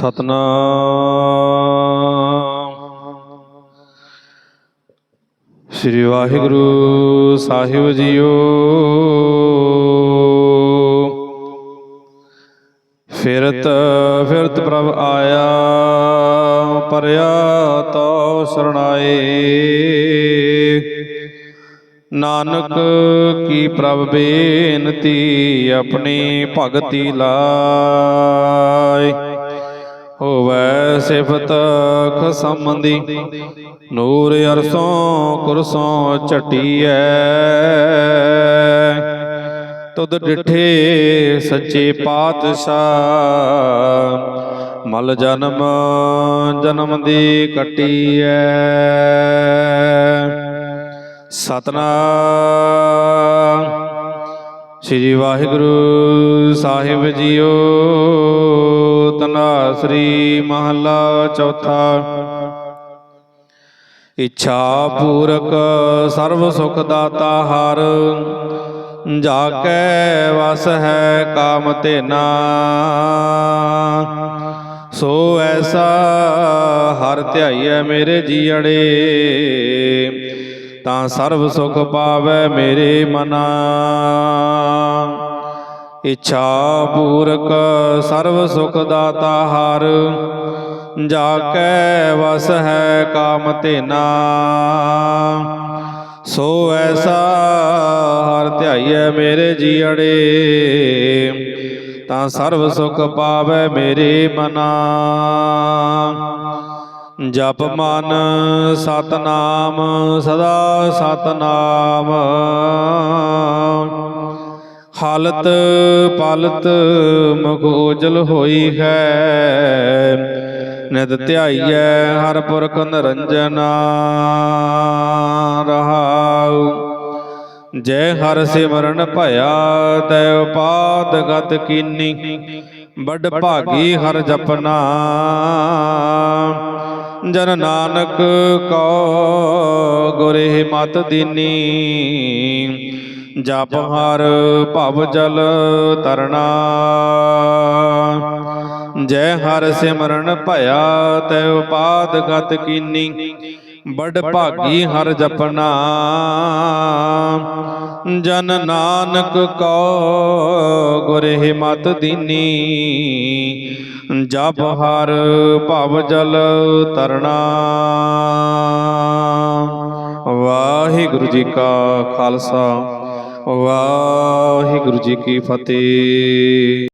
ਸਤਨਾਮ। ਸ੍ਰੀ ਵਾਹਿਗੁਰੂ ਸਾਹਿਬ ਜੀਓ। ਫਿਰਤ ਫਿਰਤ ਪ੍ਰਭ ਆਇਆ, ਪਰਿਆ ਤੋ ਸਰਣਾਏ। ਨਾਨਕ, ਕੀ ਪ੍ਰਭ ਬੇਨਤੀ ਆਪਣੀ ਭਗਤੀ ਲਾਏ। ਹੋਵੈ ਸਿਫਤ ਖਸਮੰਦੀ ਨੂਰ ਅਰਸੋਂ ਕੁਰਸੋਂ ਝਟੀਐ। ਤੁਧ ਡਿਠੇ ਸੱਚੇ ਪਾਤਸ਼ਾਹ, ਮਲ ਜਨਮ ਜਨਮ ਦੀ ਕਟੀਐ। ਸਤਨਾਮ। ਸ੍ਰੀ ਵਾਹਿਗੁਰੂ ਸਾਹਿਬ ਜੀਓ। ਤਨਾਸਰੀ ਮਹੱਲਾ ਚੌਥਾ। ਇੱਛਾ ਪੂਰਕ ਸਰਬ ਸੁਖ ਦਾਤਾ ਹਰ। ਜਾ ਕੈ ਵਸ ਹੈ ਕਾਮ ਤੇਨਾ ਸੋ ਐਸਾ ਹਰ ਧਿਆਈਐ ਮੇਰੇ ਜੀੜੇ ਤਾਂ ਸਰਬ ਸੁਖ ਪਾਵੈ ਮੇਰੇ ਮਨਾ। ਇੱਛਾ ਪੂਰਕ ਸਰਬ ਸੁਖ ਦਾਤਾ ਹਰ ਜਾ ਕੈ ਵਸ ਹੈ ਕਾਮ ਤੇਨਾ ਸੋ ਐਸਾ ਹਰ ਧਿਆਈਐ ਮੇਰੇ ਜੀੜੇ ਤਾਂ ਸਰਬ ਸੁਖ ਪਾਵੈ ਮੇਰੇ ਮਨਾ। ਜਪ ਮਨ ਸਤਨਾਮ, ਸਦਾ ਸਤਨਾਮ। ਹਾਲਤ ਪਾਲਤ ਮੁਖ ਹੋਈ ਹੈ। ਨਿਤ ਧਿਆਈਐ ਹਰ ਪੁਰਖ ਨਿਰੰਜਨਾ ਰਹਾਉ। ਜੈ ਹਰ ਸਿਮਰਨ ਭਇਆ, ਤੈ ਉਪਾਦ ਗਤ ਕੀਨੀ। ਵੱਡ ਭਾਗੀ ਹਰ ਜਪਨਾ। ਜਨ ਨਾਨਕ ਕੋ ਗੁਰੇ ਮਤ ਦੀਨੀ। ਜਪ ਹਰ ਭਵ ਜਲ ਤਰਣਾ। ਜੈ ਹਰ ਸਿਮਰਨ ਭਇਆ ਤੈ ਉਪਾਦ ਗਤ ਕੀਨੀ। ਬੜ ਭਾਗੀ ਹਰ ਜਪਨਾ। ਜਨ ਨਾਨਕ ਕੋ ਗੁਰੇ ਮਤ ਦੀਨੀ। ਜਪ ਹਰ ਭਵ ਜਲ ਤਰਣਾ। ਵਾਹਿਗੁਰੂ ਜੀ ਕਾ ਖਾਲਸਾ। ਵਾਹਿਗੁਰੂ ਜੀ ਕੀ ਫਤਿਹ।